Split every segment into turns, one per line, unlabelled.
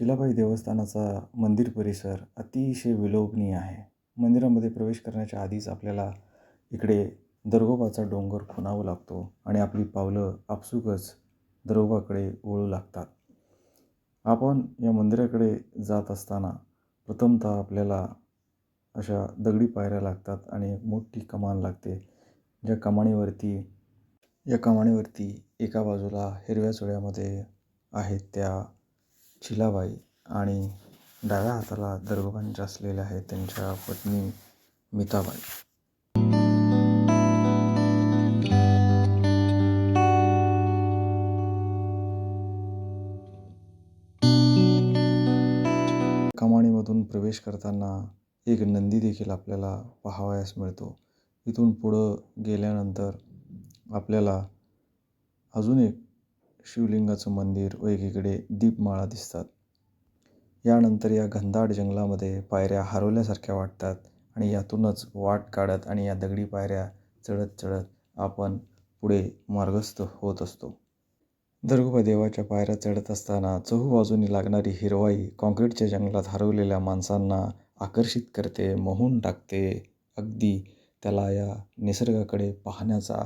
शिलाबाई देवस्थानाचा मंदिर परिसर अतिशय विलोभनीय आहे मंदिरामध्ये प्रवेश करण्याच्या आधीच आपल्याला इकडे दरगोबाचा डोंगर खुनावं लागतो आणि आपली पावलं आपसुकच दरोबाकडे वळू लागतात आपण या मंदिराकडे जात असताना प्रथमतः आपल्याला अशा दगडी पायऱ्या लागतात आणि एक मोठी कमान लागते ज्या कमाणीवरती या कमाणीवरती एका बाजूला हिरव्या चुळ्यामध्ये आहेत त्या चिलाबाई आणि डाव्या हाताला दरोगांच्या असलेल्या आहेत त्यांच्या पत्नी मिताबाई कमाणीमधून प्रवेश करताना एक नंदी देखील आपल्याला पाहावयास मिळतो इथून पुढं गेल्यानंतर आपल्याला अजून एक शिवलिंगाचं मंदिर व एकीकडे दीपमाळा दिसतात यानंतर या घनदाट जंगलामध्ये पायऱ्या हरवल्यासारख्या वाटतात आणि यातूनच वाट काढत आणि या दगडी पायऱ्या चढत चढत आपण पुढे मार्गस्थ होत असतो दर्गोबा देवाच्या पायऱ्या चढत असताना चहूबाजूनी लागणारी हिरवाई काँक्रीटच्या जंगलात हरवलेल्या माणसांना आकर्षित करते मोहून टाकते अगदी त्याला या निसर्गाकडे पाहण्याचा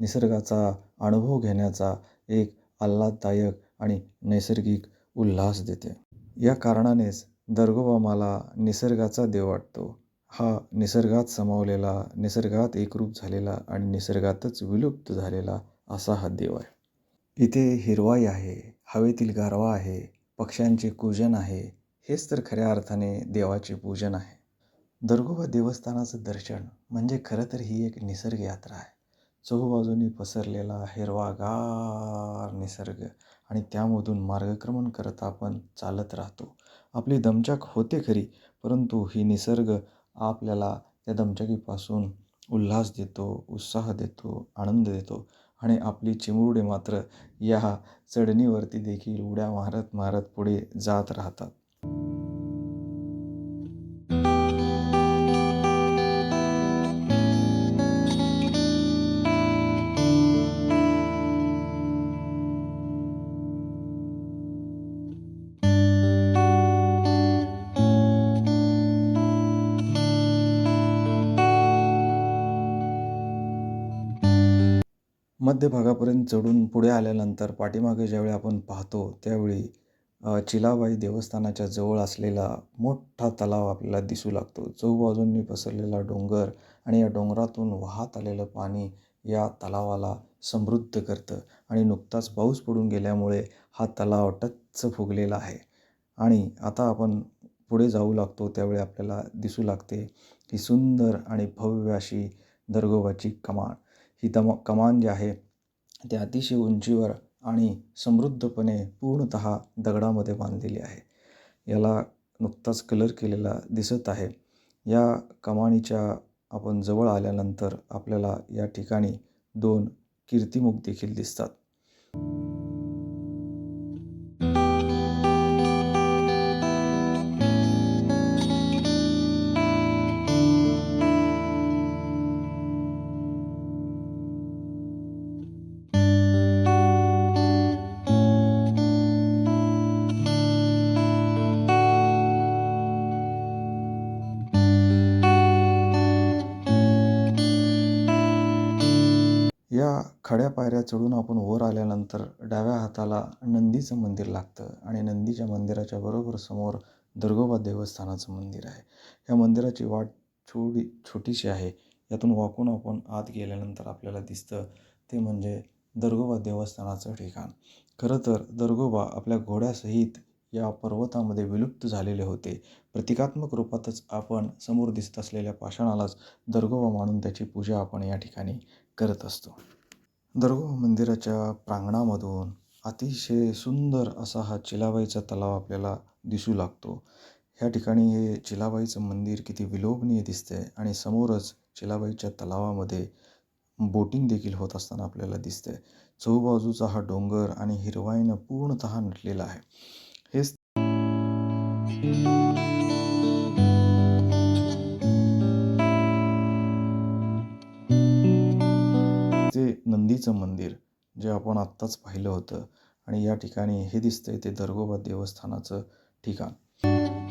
निसर्गाचा अनुभव घेण्याचा एक आल्हाददायक आणि नैसर्गिक उल्हास देते या कारणानेच दर्गोबा मला निसर्गाचा देव वाटतो हा निसर्गात समावलेला निसर्गात एकरूप झालेला आणि निसर्गातच विलुप्त झालेला असा हा देव आहे इथे हिरवाई आहे हवेतील गारवा आहे पक्ष्यांचे कूजन आहे हेच तर खऱ्या अर्थाने देवाचे पूजन आहे दर्गोबा देवस्थानाचं दर्शन म्हणजे खरं तर ही एक निसर्ग यात्रा आहे चहूबाजूनी पसरलेला हिरवागार निसर्ग आणि त्यामधून मार्गक्रमण करत आपण चालत राहतो आपली दमचक होते खरी परंतु ही निसर्ग आपल्याला त्या दमचकीपासून उल्हास देतो उत्साह देतो आनंद देतो आणि आपली चिमुरडे मात्र या चढणीवरती देखील उड्या मारत मारत पुढे जात राहतात मध्य भागापर्यंत चढून पुढे आल्यानंतर पाठीमागे ज्यावेळी आपण पाहतो त्यावेळी चिलाबाई देवस्थानाच्या जवळ असलेला मोठा तलाव आपल्याला दिसू लागतो चौबाजूंनी पसरलेला डोंगर आणि या डोंगरातून वाहत आलेलं पाणी या तलावाला समृद्ध करतं आणि नुकताच पाऊस पडून गेल्यामुळे हा तलाव टच्च फुगलेला आहे आणि आता आपण पुढे जाऊ लागतो त्यावेळी आपल्याला दिसू लागते ही सुंदर आणि भव्य अशी दर्गोबाची कमान ही दमा कमान जी आहे ती अतिशय उंचीवर आणि समृद्धपणे पूर्णत दगडामध्ये बांधलेली आहे याला नुकताच कलर केलेला दिसत आहे या कमानीच्या आपण जवळ आल्यानंतर आपल्याला या ठिकाणी दोन कीर्तिमुख देखील दिसतात पायऱ्या चढून आपण वर आल्यानंतर डाव्या हाताला नंदीचं मंदिर लागतं आणि नंदीच्या मंदिराच्या बरोबर समोर दुर्गोबा देवस्थानाचं मंदिर आहे या मंदिराची वाट छोटी छोटीशी आहे यातून वाकून आपण आत गेल्यानंतर आपल्याला दिसतं ते म्हणजे दर्गोबा देवस्थानाचं ठिकाण खरं तर दर्गोबा आपल्या घोड्यासहित या पर्वतामध्ये विलुप्त झालेले होते प्रतिकात्मक रूपातच आपण समोर दिसत असलेल्या पाषाणालाच दर्गोबा मानून त्याची पूजा आपण या ठिकाणी करत असतो दरगो मंदिराच्या प्रांगणामधून अतिशय सुंदर असा हा चिलाबाईचा तलाव आपल्याला दिसू लागतो ह्या ठिकाणी हे चिलाबाईचं मंदिर किती विलोभनीय दिसतंय आणि समोरच चिलाबाईच्या तलावामध्ये बोटिंग देखील होत असताना आपल्याला दिसतंय चौबाजूचा हा डोंगर आणि हिरवाईनं पूर्णतः नटलेला आहे हेच एक नंदीचं मंदिर जे आपण आत्ताच पाहिलं होतं आणि या ठिकाणी हे दिसतंय ते दर्गोबा देवस्थानाचं ठिकाण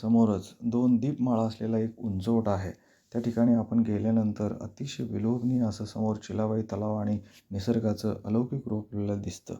समोरच दोन दीप दीपमाळा असलेला एक उंचवटा आहे त्या ठिकाणी आपण गेल्यानंतर अतिशय विलोभनीय असं समोर चिलाबाई तलाव आणि निसर्गाचं अलौकिक रूप आपल्याला दिसतं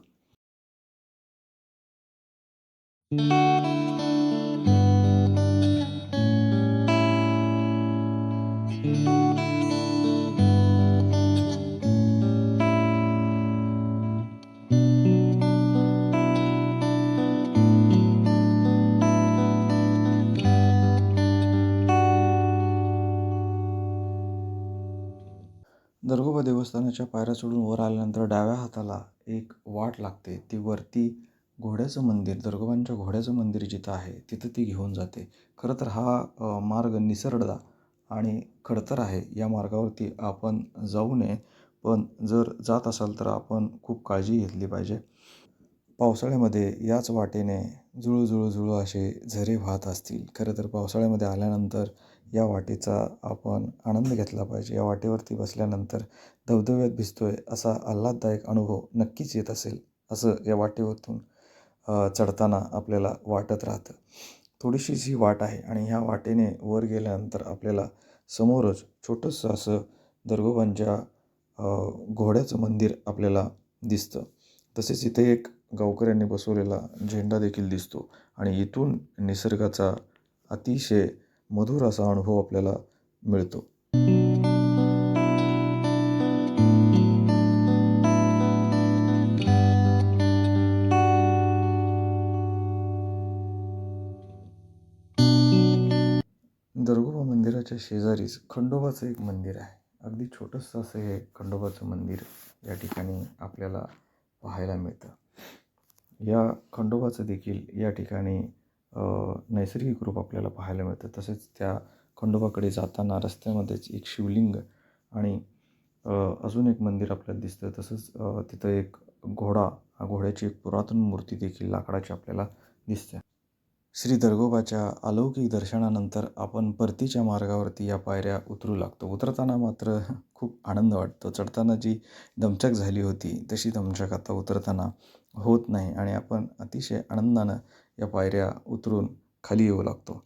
देवस्थानाच्या पायऱ्या चढून वर आल्यानंतर डाव्या हाताला एक वाट लागते ती वरती घोड्याचं मंदिर दर्गोबांच्या घोड्याचं मंदिर जिथं आहे तिथं ती घेऊन जाते खरं तर हा मार्ग निसरडला आणि खडतर आहे या मार्गावरती आपण जाऊ नये पण जर जात असाल तर आपण खूप काळजी घेतली पाहिजे पावसाळ्यामध्ये याच वाटेने जुळूजुळू जुळू असे झरे वाहत असतील खरं तर पावसाळ्यामध्ये आल्यानंतर या वाटेचा आपण आनंद घेतला पाहिजे या वाटेवरती बसल्यानंतर धबधब्यात भिजतोय असा आल्हाददायक अनुभव नक्कीच येत असेल असं या वाटेवरतून चढताना आपल्याला वाटत राहतं थोडीशीच ही वाट आहे आणि ह्या वाटेने वर गेल्यानंतर आपल्याला समोरच छोटंसं असं दर्गोबांच्या घोड्याचं मंदिर आपल्याला दिसतं तसेच इथे एक गावकऱ्यांनी बसवलेला झेंडा देखील दिसतो आणि इथून निसर्गाचा अतिशय मधुर असा अनुभव आपल्याला मिळतो दरगोबा मंदिराच्या शेजारीच खंडोबाचं एक मंदिर आहे अगदी छोटंसं असं हे खंडोबाचं मंदिर या ठिकाणी आपल्याला पाहायला मिळतं या खंडोबाचं देखील या ठिकाणी नैसर्गिक रूप आपल्याला पाहायला मिळतं तसेच त्या खंडोबाकडे जाताना रस्त्यामध्येच एक शिवलिंग आणि अजून एक मंदिर आपल्याला दिसतं तसंच तिथं एक घोडा घोड्याची एक पुरातन मूर्ती देखील लाकडाची आपल्याला दिसते श्री दर्गोबाच्या अलौकिक दर्शनानंतर आपण परतीच्या मार्गावरती या पायऱ्या उतरू लागतो उतरताना मात्र खूप आनंद वाटतो चढताना जी दमचक झाली होती तशी दमचक आता उतरताना होत नाही आणि आपण अतिशय आनंदानं या पायऱ्या उतरून खाली येऊ लागतो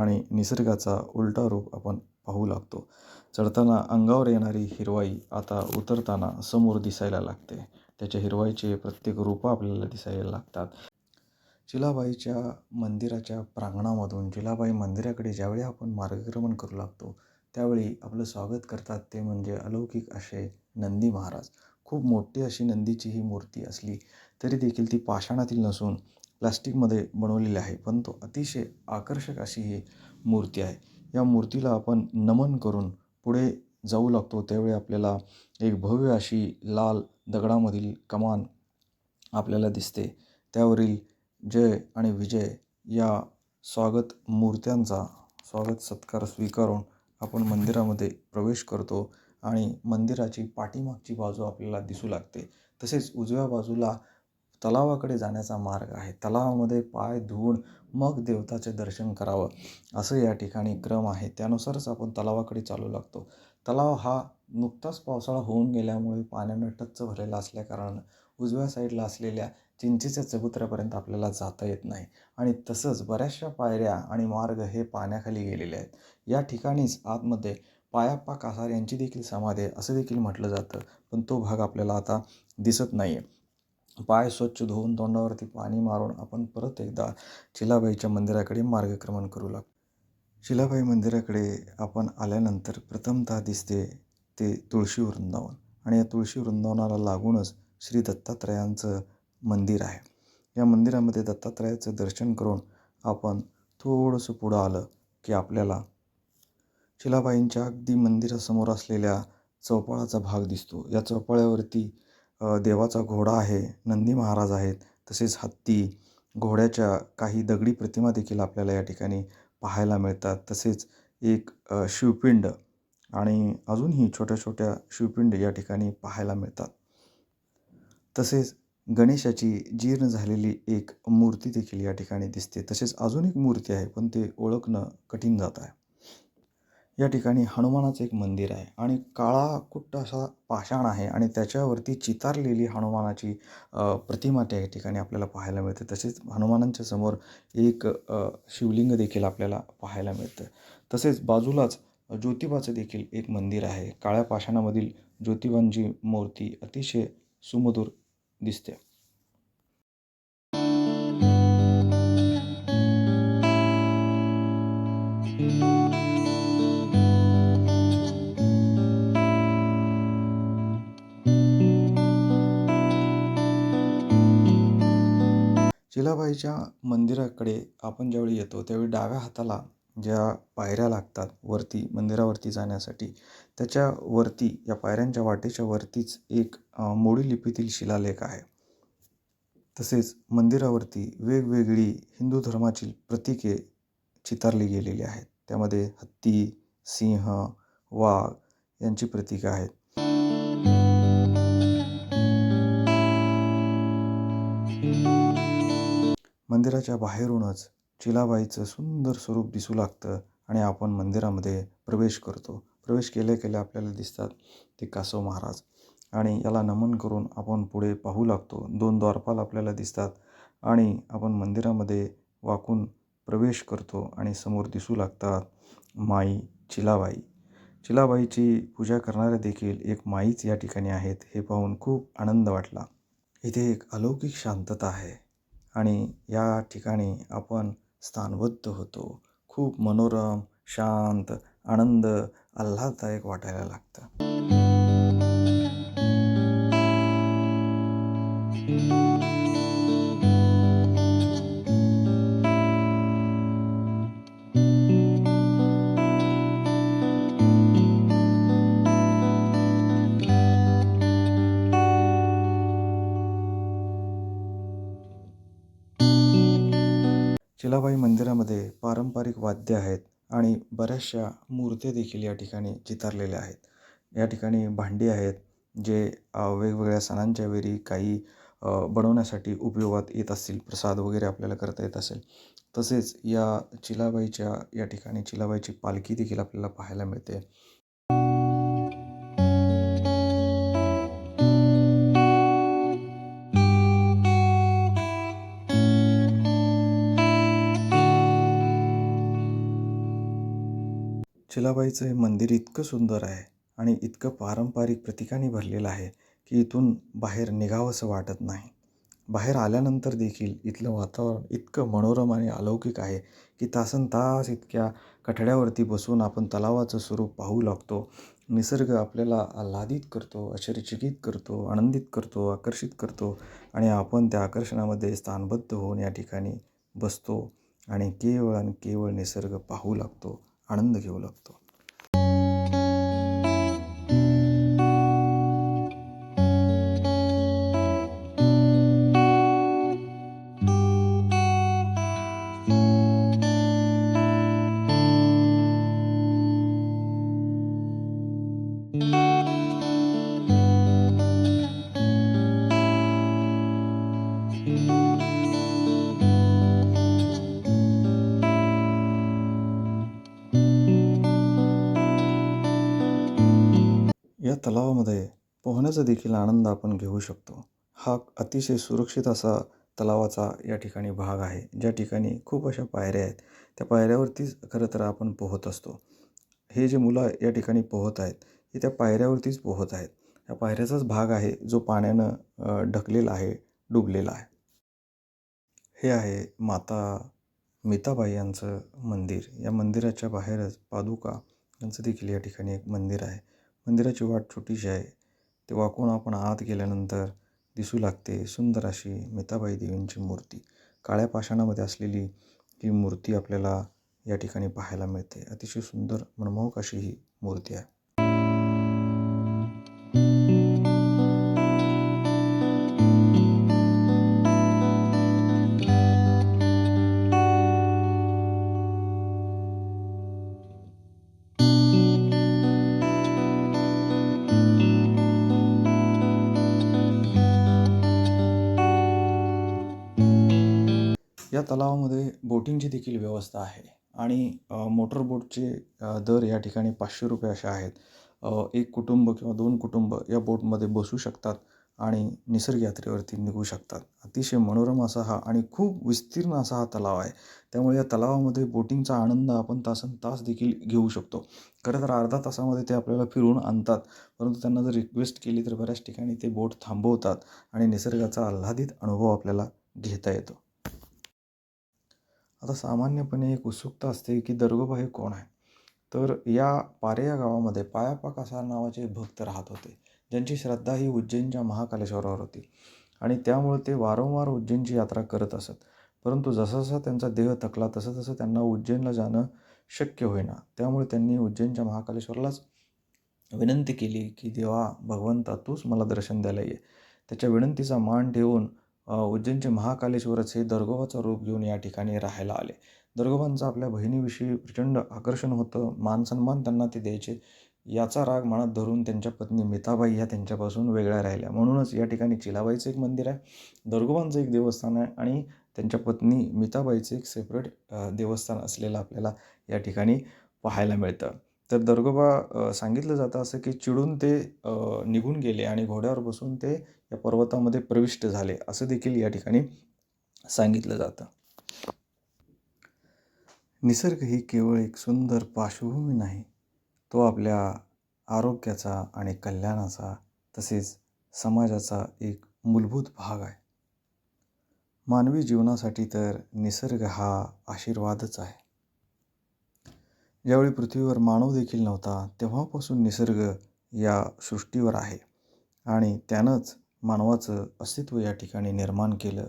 आणि निसर्गाचा उलटा रूप आपण पाहू लागतो चढताना अंगावर येणारी हिरवाई आता उतरताना समोर दिसायला लागते त्याच्या हिरवाईचे प्रत्येक रूप आपल्याला दिसायला लागतात चिलाबाईच्या मंदिराच्या प्रांगणामधून चिलाबाई मंदिराकडे ज्यावेळी आपण मार्गक्रमण करू लागतो त्यावेळी आपलं स्वागत करतात ते म्हणजे अलौकिक असे नंदी महाराज खूप मोठी अशी नंदीची ही मूर्ती असली तरी देखील ती पाषाणातील नसून प्लास्टिकमध्ये बनवलेली आहे पण तो अतिशय आकर्षक अशी ही मूर्ती आहे या मूर्तीला आपण नमन करून पुढे जाऊ लागतो त्यावेळी आपल्याला एक भव्य अशी लाल दगडामधील कमान आपल्याला दिसते त्यावरील जय आणि विजय या स्वागत मूर्त्यांचा स्वागत सत्कार स्वीकारून आपण मंदिरामध्ये प्रवेश करतो आणि मंदिराची पाठीमागची बाजू आपल्याला दिसू लागते तसेच उजव्या बाजूला तलावाकडे जाण्याचा मार्ग आहे तलावामध्ये पाय धुवून मग देवताचे दर्शन करावं असं या ठिकाणी क्रम आहे त्यानुसारच आपण तलावाकडे चालू लागतो तलाव हा नुकताच पावसाळा होऊन गेल्यामुळे पाण्यानं टच्च भरलेला असल्याकारणानं उजव्या साईडला असलेल्या चिंचेच्या चबुत्र्यापर्यंत आपल्याला जाता येत नाही आणि तसंच बऱ्याचशा पायऱ्या आणि मार्ग हे पाण्याखाली गेलेले आहेत या ठिकाणीच आतमध्ये पायाप्पा कासार यांची देखील समाधी आहे असं देखील म्हटलं जातं पण तो भाग आपल्याला आता दिसत नाही आहे पाय स्वच्छ धुवून तोंडावरती पाणी मारून आपण परत एकदा चिलाबाईच्या मंदिराकडे मार्गक्रमण करू लागतो शिलाबाई मंदिराकडे आपण आल्यानंतर प्रथमतः दिसते ते तुळशी वृंदावन आणि या तुळशी वृंदावनाला लागूनच श्री दत्तात्रयांचं मंदिर आहे या मंदिरामध्ये दत्तात्रयाचं दर्शन करून आपण थोडंसं पुढं आलं की आपल्याला शिलाबाईंच्या अगदी मंदिरासमोर असलेल्या चौपाळाचा भाग दिसतो या चौपाळ्यावरती देवाचा घोडा आहे नंदी महाराज आहेत तसेच हत्ती घोड्याच्या काही दगडी प्रतिमा देखील आपल्याला या ठिकाणी पाहायला मिळतात तसेच एक शिवपिंड आणि अजूनही छोट्या छोट्या शिवपिंड या ठिकाणी पाहायला मिळतात तसेच गणेशाची जीर्ण झालेली एक मूर्ती देखील या ठिकाणी दिसते तसेच अजून एक मूर्ती आहे पण ते ओळखणं कठीण जात आहे या ठिकाणी हनुमानाचं एक मंदिर आहे आणि काळा कुट्ट असा पाषाण आहे आणि त्याच्यावरती चितारलेली हनुमानाची प्रतिमा त्या ठिकाणी आपल्याला पाहायला मिळते तसेच हनुमानांच्या समोर एक शिवलिंग देखील आपल्याला पाहायला मिळतं तसेच बाजूलाच ज्योतिबाचं देखील एक मंदिर आहे काळ्या पाषाणामधील ज्योतिबांची मूर्ती अतिशय सुमधूर दिसते अहिल्याबाईच्या मंदिराकडे आपण ज्यावेळी येतो त्यावेळी डाव्या हाताला ज्या पायऱ्या लागतात वरती मंदिरावरती जाण्यासाठी त्याच्या वरती या पायऱ्यांच्या वाटेच्या वरतीच एक मोडी लिपीतील शिलालेख आहे तसेच मंदिरावरती वेगवेगळी हिंदू धर्माची प्रतीके चितारली गेलेली आहेत त्यामध्ये हत्ती सिंह वाघ यांची प्रतीकं आहेत मंदिराच्या बाहेरूनच चिलाबाईचं सुंदर स्वरूप दिसू लागतं आणि आपण मंदिरामध्ये प्रवेश करतो प्रवेश केल्या केल्या आपल्याला दिसतात ते कासव महाराज आणि याला नमन करून आपण पुढे पाहू लागतो दोन द्वारपाल आपल्याला दिसतात आणि आपण मंदिरामध्ये वाकून प्रवेश करतो आणि समोर दिसू लागतात माई चिलाबाई चिलाबाईची पूजा करणारे देखील एक माईच या ठिकाणी आहेत हे पाहून खूप आनंद वाटला इथे एक अलौकिक शांतता आहे आणि या ठिकाणी आपण स्थानबद्ध होतो खूप मनोरम शांत आनंद आल्हाददायक वाटायला लागतं शिलाबाई मंदिरामध्ये पारंपरिक वाद्य आहेत आणि बऱ्याचशा मूर्त्या देखील या ठिकाणी चितारलेल्या आहेत या ठिकाणी भांडी आहेत जे वेगवेगळ्या सणांच्या वेळी काही बनवण्यासाठी उपयोगात येत असतील प्रसाद वगैरे आपल्याला करता येत असेल तसेच या चिलाबाईच्या या ठिकाणी चिलाबाईची पालखी देखील आपल्याला पाहायला मिळते शिलाबाईचं हे मंदिर इतकं सुंदर आहे आणि इतकं पारंपरिक प्रतीकाने भरलेलं आहे की इथून बाहेर निघावंसं वाटत नाही बाहेर आल्यानंतर देखील इथलं वातावरण इतकं मनोरम आणि अलौकिक आहे की तासन तास इतक्या कठड्यावरती बसून आपण तलावाचं स्वरूप पाहू लागतो निसर्ग आपल्याला आल्हादित करतो आश्चर्यचकित करतो आनंदित करतो आकर्षित करतो आणि आपण त्या आकर्षणामध्ये स्थानबद्ध होऊन या ठिकाणी बसतो आणि केवळ आणि केवळ निसर्ग पाहू लागतो आनंद घेऊ लागतो पोहण्याचा देखील आनंद आपण घेऊ शकतो हा अतिशय सुरक्षित असा तलावाचा या ठिकाणी भाग आहे ज्या ठिकाणी खूप अशा पायऱ्या आहेत त्या पायऱ्यावरतीच खरं तर आपण पोहत असतो हे जे मुलं या ठिकाणी पोहत आहेत हे त्या पायऱ्यावरतीच पोहत आहेत या पायऱ्याचाच भाग आहे जो पाण्यानं ढकलेला आहे डुबलेला आहे हे आहे माता मिताबाई यांचं मंदिर या मंदिराच्या बाहेरच पादुका यांचं देखील या ठिकाणी एक मंदिर आहे मंदिराची वाट छोटीशी आहे ते वाकून आपण आत गेल्यानंतर दिसू लागते सुंदर अशी मिताबाई देवींची मूर्ती काळ्या पाषाणामध्ये असलेली ही मूर्ती आपल्याला या ठिकाणी पाहायला मिळते अतिशय सुंदर मनमोहक अशी ही मूर्ती आहे या तलावामध्ये बोटिंगची देखील व्यवस्था आहे आणि मोटर बोटचे दर या ठिकाणी पाचशे रुपये असे आहेत एक कुटुंब किंवा दोन कुटुंब या बोटमध्ये बसू शकतात आणि निसर्ग यात्रेवरती निघू शकतात अतिशय मनोरम असा हा आणि खूप विस्तीर्ण असा हा तलाव आहे त्यामुळे या तलावामध्ये बोटिंगचा आनंद आपण तासन तास देखील घेऊ शकतो खरं तर अर्धा तासामध्ये ते आपल्याला फिरून आणतात परंतु त्यांना जर रिक्वेस्ट केली तर बऱ्याच ठिकाणी ते बोट थांबवतात आणि निसर्गाचा आल्हादित अनुभव आपल्याला घेता येतो आता सामान्यपणे एक उत्सुकता असते की दर्गोबा हे कोण आहे तर या पारे या गावामध्ये पायापा कासार नावाचे भक्त राहत होते ज्यांची श्रद्धा ही उज्जैनच्या महाकालेश्वरावर होती आणि त्यामुळे ते वारंवार उज्जैनची यात्रा करत असत परंतु जसा त्यांचा देह थकला तसं तसं त्यांना उज्जैनला जाणं शक्य होईना त्यामुळे त्यांनी उज्जैनच्या महाकालेश्वरलाच विनंती केली की देवा भगवंता तूच मला दर्शन द्यायला ये त्याच्या विनंतीचा मान ठेवून उज्जैनचे महाकालेश्वरच हे दर्गोबाचं रूप घेऊन या ठिकाणी राहायला आले दर्गोबांचं आपल्या बहिणीविषयी प्रचंड आकर्षण होतं मानसन्मान त्यांना ते द्यायचे याचा राग मनात धरून त्यांच्या पत्नी मिताबाई ह्या त्यांच्यापासून वेगळ्या राहिल्या म्हणूनच या ठिकाणी चिलाबाईचं एक मंदिर आहे दर्गोबांचं एक देवस्थान आहे आणि त्यांच्या पत्नी मिताबाईचं एक सेपरेट देवस्थान असलेलं आपल्याला या ठिकाणी पाहायला मिळतं तर दर्गोबा सांगितलं जातं असं की चिडून ते निघून गेले आणि घोड्यावर बसून ते या पर्वतामध्ये प्रविष्ट झाले असं देखील या ठिकाणी सांगितलं जातं निसर्ग ही केवळ एक सुंदर पार्श्वभूमी नाही तो आपल्या आरोग्याचा आणि कल्याणाचा तसेच समाजाचा एक मूलभूत भाग आहे मानवी जीवनासाठी तर निसर्ग हा आशीर्वादच आहे ज्यावेळी पृथ्वीवर मानव देखील नव्हता तेव्हापासून निसर्ग या सृष्टीवर आहे आणि त्यानंच मानवाचं अस्तित्व या ठिकाणी निर्माण केलं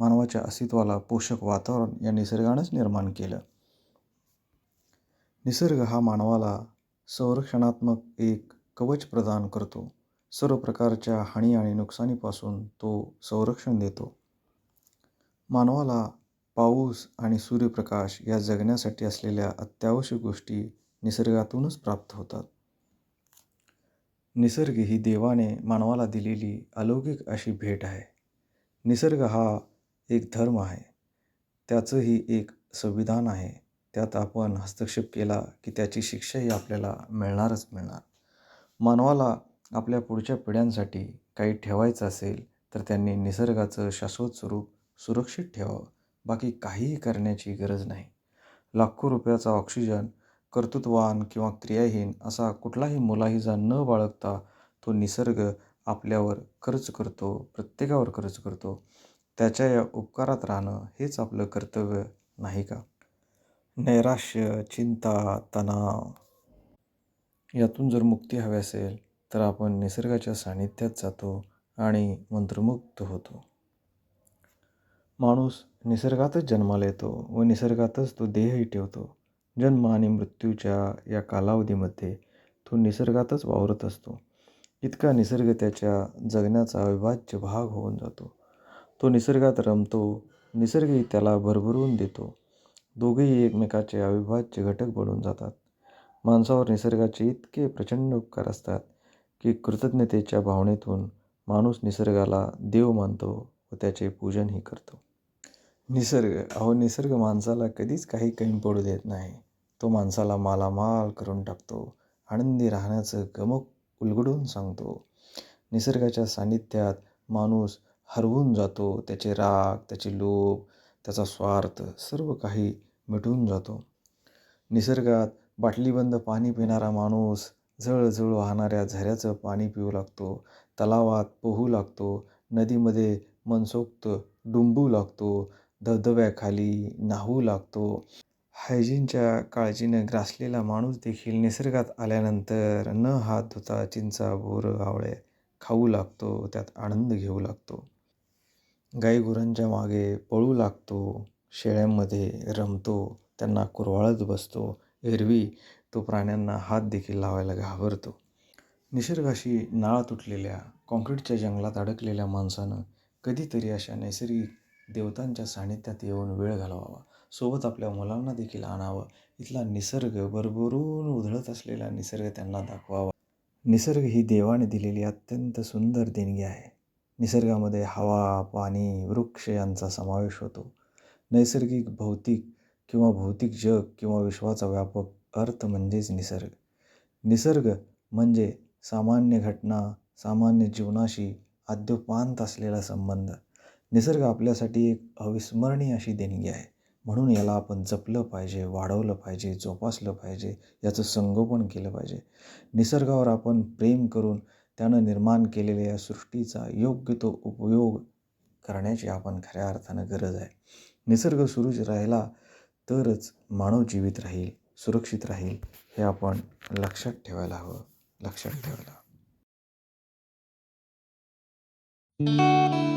मानवाच्या अस्तित्वाला पोषक वातावरण या निसर्गानंच निर्माण केलं निसर्ग हा मानवाला संरक्षणात्मक एक कवच प्रदान करतो सर्व प्रकारच्या हानी आणि नुकसानीपासून तो संरक्षण देतो मानवाला पाऊस आणि सूर्यप्रकाश या जगण्यासाठी असलेल्या अत्यावश्यक गोष्टी निसर्गातूनच प्राप्त होतात निसर्ग ही देवाने मानवाला दिलेली अलौकिक अशी भेट आहे निसर्ग हा एक धर्म आहे त्याचंही एक संविधान आहे त्यात आपण हस्तक्षेप केला की त्याची शिक्षाही आपल्याला मिळणारच मिळणार मानवाला आपल्या पुढच्या पिढ्यांसाठी काही ठेवायचं असेल तर त्यांनी निसर्गाचं शाश्वत स्वरूप सुरक्षित ठेवावं बाकी काहीही करण्याची गरज नाही लाखो रुपयाचा ऑक्सिजन कर्तृत्ववान किंवा क्रियाहीन असा कुठलाही मुलाहिजा न बाळगता तो निसर्ग आपल्यावर खर्च करतो प्रत्येकावर खर्च करतो त्याच्या या उपकारात राहणं हेच आपलं कर्तव्य नाही का नैराश्य चिंता तणाव यातून जर मुक्ती हवी असेल तर आपण निसर्गाच्या सानिध्यात जातो आणि मंत्रमुक्त होतो माणूस निसर्गातच जन्माला येतो व निसर्गातच तो देहही ठेवतो जन्म आणि मृत्यूच्या या कालावधीमध्ये तो निसर्गातच वावरत असतो इतका निसर्ग त्याच्या जगण्याचा अविभाज्य भाग होऊन जातो तो निसर्गात रमतो निसर्गही त्याला भरभरून देतो दोघेही एकमेकाचे अविभाज्य घटक बनून जातात माणसावर निसर्गाचे इतके प्रचंड उपकार असतात की कृतज्ञतेच्या भावनेतून माणूस निसर्गाला देव मानतो व त्याचे पूजनही करतो निसर्ग अहो निसर्ग माणसाला कधीच काही कमी पडू देत नाही तो माणसाला मालामाल करून टाकतो आनंदी राहण्याचं गमक उलगडून सांगतो निसर्गाच्या सानिध्यात माणूस हरवून जातो त्याचे राग त्याचे लोभ त्याचा स्वार्थ सर्व काही मिटून जातो निसर्गात बाटलीबंद पाणी पिणारा माणूस जळजळ वाहणाऱ्या झऱ्याचं पाणी पिऊ लागतो तलावात पोहू लागतो नदीमध्ये मनसोक्त डुंबू लागतो धबधब्याखाली न्हाऊ लागतो हायजीनच्या काळजीनं ग्रासलेला माणूस देखील निसर्गात आल्यानंतर न हात धुता चिंचा बोर आवळे खाऊ लागतो त्यात आनंद घेऊ लागतो गुरांच्या मागे पळू लागतो शेळ्यांमध्ये रमतो त्यांना कुरवाळत बसतो एरवी तो प्राण्यांना हात देखील लावायला घाबरतो निसर्गाशी नाळ तुटलेल्या कॉन्क्रीटच्या जंगलात अडकलेल्या माणसानं कधीतरी अशा नैसर्गिक देवतांच्या सानिध्यात येऊन वेळ घालवावा सोबत आपल्या मुलांना देखील आणावं इथला निसर्ग भरभरून उधळत असलेला निसर्ग त्यांना दाखवावा निसर्ग ही देवाने दिलेली अत्यंत सुंदर देणगी आहे निसर्गामध्ये हवा पाणी वृक्ष यांचा समावेश होतो नैसर्गिक भौतिक किंवा भौतिक जग किंवा विश्वाचा व्यापक अर्थ म्हणजेच निसर्ग निसर्ग म्हणजे सामान्य घटना सामान्य जीवनाशी आद्योपांत असलेला संबंध निसर्ग आपल्यासाठी एक अविस्मरणीय अशी देणगी आहे म्हणून याला आपण जपलं पाहिजे वाढवलं पाहिजे जोपासलं पाहिजे याचं संगोपन केलं पाहिजे निसर्गावर आपण प्रेम करून त्यानं निर्माण केलेल्या या सृष्टीचा योग्य तो उपयोग करण्याची आपण खऱ्या अर्थानं गरज आहे निसर्ग सुरूच राहिला तरच मानव जीवित राहील सुरक्षित राहील हे आपण लक्षात ठेवायला हवं लक्षात ठेवायला हवं